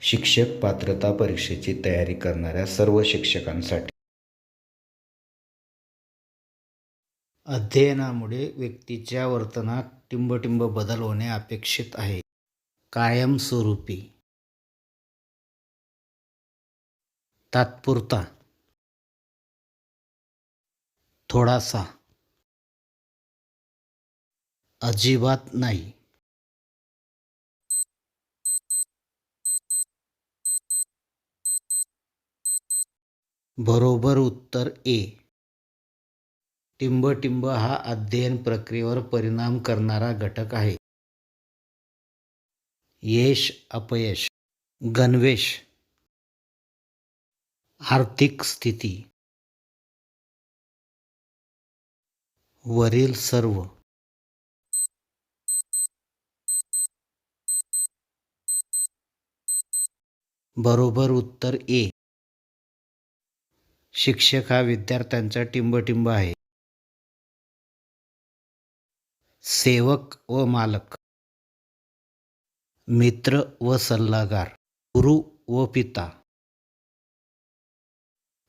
शिक्षक पात्रता परीक्षेची तयारी करणाऱ्या सर्व शिक्षकांसाठी. अध्ययनामुळे व्यक्तीच्या वर्तनात टिंबटिंब बदल होणे अपेक्षित आहे. कायमस्वरूपी. तात्पुरता. थोडासा. अजिबात नाही. बरोबर उत्तर ए. टिंबटिंब हा अध्ययन प्रक्रियेवर परिणाम करणारा घटक आहे. यश अपयश. गणवेश. आर्थिक स्थिती. वरील सर्व. बरोबर उत्तर ए. शिक्षक हा विद्यार्थ्यांचा टिंबटिंब आहे. सेवक व मालक. मित्र व सल्लागार. गुरु व पिता.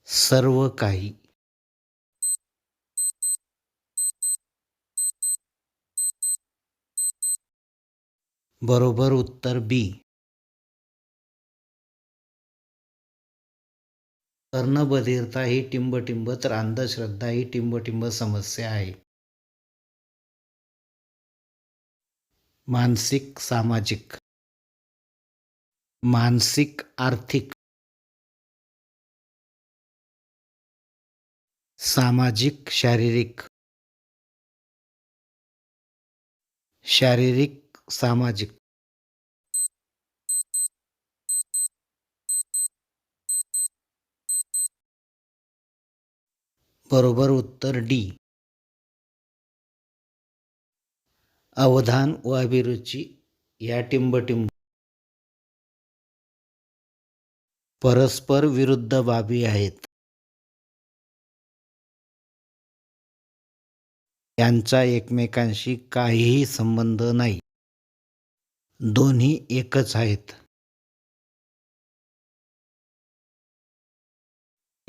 सर्व काही. बरोबर उत्तर बी. कर्णबधिरता ही टिंबटिंब तर अंधश्रद्धा ही टिंबटिंब समस्या आहे. मानसिक सामाजिक. मानसिक आर्थिक. सामाजिक शारीरिक. शारीरिक सामाजिक. बरोबर उत्तर डी. अवधान व अभिरुची या टिंबटिंब परस्पर विरुद्ध बाबी आहेत. यांचा एकमेकांशी काहीही संबंध नाही. दोन्ही एकच आहेत.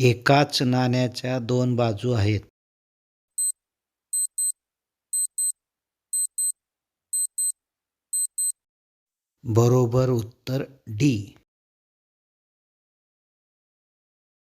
एकाच नाण्याच्या दोन बाजू आहेत. बरोबर उत्तर डी.